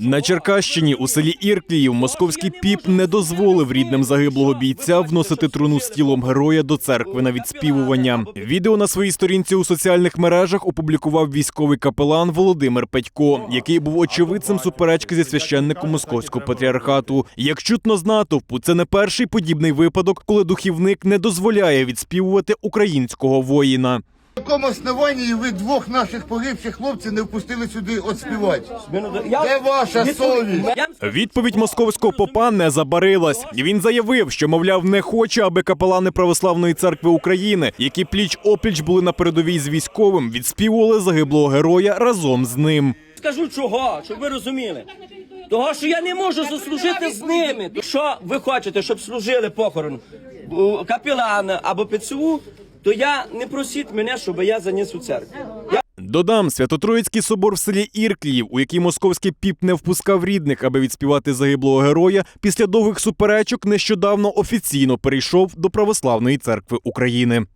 На Черкащині у селі Іркліїв московський піп не дозволив рідним загиблого бійця вносити труну з тілом героя до церкви на відспівування. Відео на своїй сторінці у соціальних мережах опублікував військовий капелан Володимир Петько, який був очевидцем суперечки зі священником московського патріархату. Як чутно з натовпу, це не перший подібний випадок, коли духівник не дозволяє відспівувати українського воїна. Якому основанні ви двох наших погибших хлопців не впустили сюди от? Де ваша совість? Відповідь московського попа не забарилась. Він заявив, що мовляв не хоче, аби капелани православної церкви України, які пліч опліч були на передовій з військовим, відспівували загиблого героя разом з ним. Скажу чого, щоб ви розуміли. Того, що я не можу заслужити з ними. Що ви хочете, щоб служили похорон у капелана або ПЦУ, то я не просіть мене, щоб я заніс у церкву. Я Додам, Свято-Троїцький собор в селі Іркліїв, у який московський піп не впускав рідних, аби відспівати загиблого героя, після довгих суперечок нещодавно офіційно перейшов до Православної церкви України.